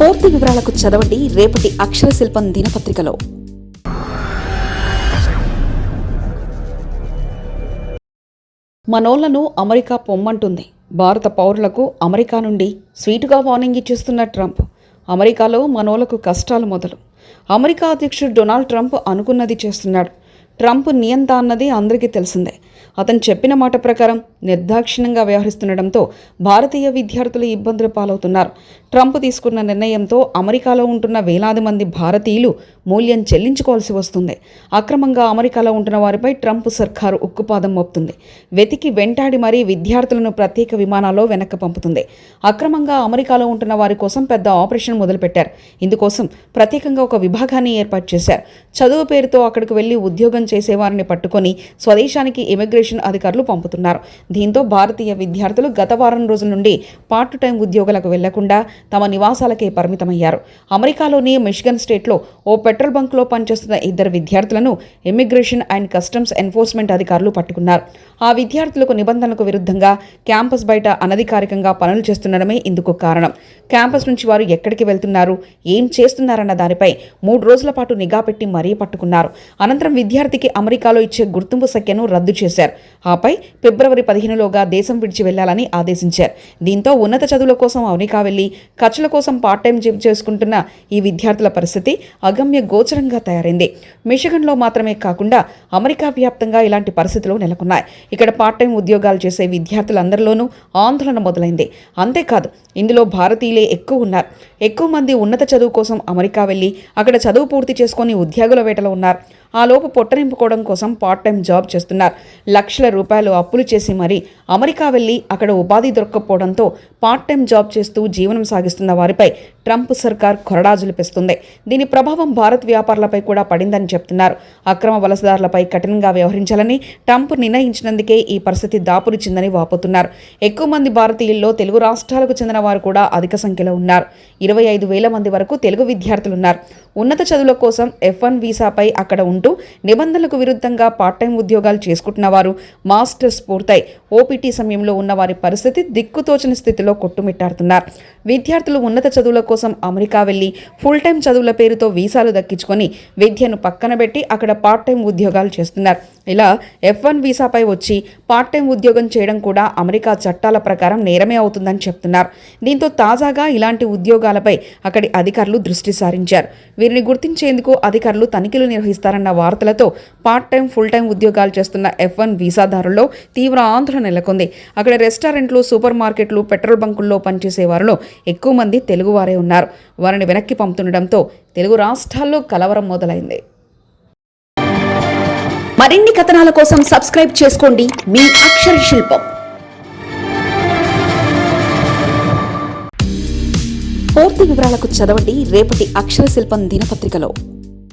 పూర్తి వివరాలకు చదవండి రేపటి అక్షర శిల్పం దినపత్రికలో. మనోళ్ళను అమెరికా పొమ్మంటుంది. భారత పౌరులకు అమెరికా నుండి స్వీటుగా వార్నింగ్ ఇచ్చేస్తున్న ట్రంప్. అమెరికాలో మనోళ్ళకు కష్టాలు మొదలు. అమెరికా అధ్యక్షుడు డొనాల్డ్ ట్రంప్ అనుకున్నది చేస్తున్నాడు. ట్రంప్ నియంత అన్నది అందరికీ తెలిసిందే. అతను చెప్పిన మాట ప్రకారం నిర్దాక్షిణ్యంగా వ్యవహరిస్తుండటంతో భారతీయ విద్యార్థులు ఇబ్బందులు పాలవుతున్నారు. ట్రంప్ తీసుకున్న నిర్ణయంతో అమెరికాలో ఉంటున్న వేలాది మంది భారతీయులు మూల్యం చెల్లించుకోవాల్సి వస్తుంది. అక్రమంగా అమెరికాలో ఉంటున్న వారిపై ట్రంప్ సర్కారు ఉక్కుపాదం మోపుతుంది. వెతికి వెంటాడి మరీ విద్యార్థులను ప్రత్యేక విమానాల్లో వెనక్కి పంపుతుంది. అక్రమంగా అమెరికాలో ఉంటున్న వారి కోసం పెద్ద ఆపరేషన్ మొదలుపెట్టారు. ఇందుకోసం ప్రత్యేకంగా ఒక విభాగాన్ని ఏర్పాటు చేశారు. చదువు పేరుతో అక్కడికి వెళ్ళి ఉద్యోగం చేసేవారిని పట్టుకొని స్వదేశానికి ఇమిగ్రేషన్ అధికారులు పంపుతున్నారు. దీంతో భారతీయ విద్యార్థులు గత వారం రోజుల నుండి పార్ట్ టైం ఉద్యోగాలకు వెళ్ళకుండా తమ నివాసాలకే పరిమితమయ్యారు. అమెరికాలోని మిషిగన్ స్టేట్లో ఓ పెట్రోల్ బంక్లో పనిచేస్తున్న ఇద్దరు విద్యార్థులను ఇమిగ్రేషన్ అండ్ కస్టమ్స్ ఎన్ఫోర్స్మెంట్ అధికారులు పట్టుకున్నారు. ఆ విద్యార్థులకు నిబంధనలకు విరుద్ధంగా క్యాంపస్ బయట అనధికారికంగా పనులు చేస్తుండడమే ఇందుకు కారణం. క్యాంపస్ నుంచి వారు ఎక్కడికి వెళ్తున్నారు ఏం చేస్తున్నారన్న దానిపై మూడు రోజుల పాటు నిఘా పెట్టి మరీ పట్టుకున్నారు. అనంతరం విద్యార్థి విద్యార్థికి అమెరికాలో ఇచ్చే గుర్తింపు సంఖ్యను రద్దు చేశారు. ఆపై ఫిబ్రవరి పదిహేనులోగా దేశం విడిచి వెళ్ళాలని ఆదేశించారు. దీంతో ఉన్నత చదువుల కోసం అమెరికా వెళ్ళి ఖర్చుల కోసం పార్ట్ టైం జాబ్ చేసుకుంటున్న ఈ విద్యార్థుల పరిస్థితి అగమ్య గోచరంగా తయారైంది. మిషగన్లో మాత్రమే కాకుండా అమెరికా వ్యాప్తంగా ఇలాంటి పరిస్థితులు నెలకొన్నాయి. ఇక్కడ పార్ట్ టైం ఉద్యోగాలు చేసే విద్యార్థులందరిలోనూ ఆందోళన మొదలైంది. అంతేకాదు ఇందులో భారతీయులే ఎక్కువ ఉన్నారు. ఎక్కువ మంది ఉన్నత చదువు కోసం అమెరికా వెళ్ళి అక్కడ చదువు పూర్తి చేసుకొని ఉద్యోగుల వేటలో ఉన్నారు. ఆ లోపు పొట్ట నింపుకోవడం కోసం పార్ట్ టైం జాబ్ చేస్తున్నారు. లక్షల రూపాయలు అప్పులు చేసి మరీ అమెరికా వెళ్ళి అక్కడ ఉపాధి దొరక్కపోవడంతో పార్ట్ టైం జాబ్ చేస్తూ జీవనం సాగిస్తున్న వారిపై ట్రంప్ సర్కార్ కొరడాజులిపిస్తుంది దీని ప్రభావం భారత్ వ్యాపారులపై కూడా పడిందని చెప్తున్నారు. అక్రమ వలసదారులపై కఠినంగా వ్యవహరించాలని ట్రంప్ నిర్ణయించినందుకే ఈ పరిస్థితి దాపురిచిందని వాపోతున్నారు. ఎక్కువ మంది భారతీయుల్లో తెలుగు రాష్ట్రాలకు చెందిన వారు కూడా అధిక సంఖ్యలో ఉన్నారు. ఇరవై ఐదు వేల మంది వరకు తెలుగు విద్యార్థులు ఉన్నారు ఉన్నత చదువుల కోసం ఎఫ్ వన్ వీసాపై అక్కడ ఉంటూ నిబంధనలకు విరుద్ధంగా పార్ట్ టైం ఉద్యోగాలు చేసుకుంటున్న వారు మాస్టర్స్ పూర్తయి ఓపీటీ సమయంలో ఉన్న వారి పరిస్థితి దిక్కుతోచని స్థితిలో కొట్టుమిట్టాడుతున్నారు. విద్యార్థులు ఉన్నత చదువుల కోసం అమెరికా వెళ్ళి ఫుల్ టైం చదువుల పేరుతో వీసాలు దక్కించుకొని విద్యను పక్కన పెట్టి అక్కడ పార్ట్ టైం ఉద్యోగాలు చేస్తున్నారు. ఇలా ఎఫ్ వన్ వీసాపై వచ్చి పార్ట్ టైం ఉద్యోగం చేయడం కూడా అమెరికా చట్టాల ప్రకారం నేరమే అవుతుందని చెప్తున్నారు. దీంతో తాజాగా ఇలాంటి ఉద్యోగాలపై అక్కడి అధికారులు దృష్టి సారించారు. వీరిని గుర్తించేందుకు అధికారులు తనిఖీలు నిర్వహిస్తారన్న వార్తలతో పార్ట్ టైం ఫుల్ టైం ఉద్యోగాలు చేస్తున్న ఎఫ్ వన్ వీసాదారుల్లో తీవ్ర ఆందోళన నెలకొంది. అక్కడ రెస్టారెంట్లు సూపర్ మార్కెట్లు పెట్రోల్ బంకుల్లో పనిచేసే వారిలో ఎక్కువ మంది తెలుగువారే ఉన్నారు. వారిని వెనక్కి పంపుతుండటంతో తెలుగు రాష్ట్రాల్లో కలవరం మొదలైంది. మరిన్ని కథనాల కోసం సబ్స్క్రైబ్ చేసుకోండి. మీ అక్షర శిల్పం. పూర్తి వివరాలకు చదవండి. రేపటి అక్షర శిల్పం దినపత్రికలో.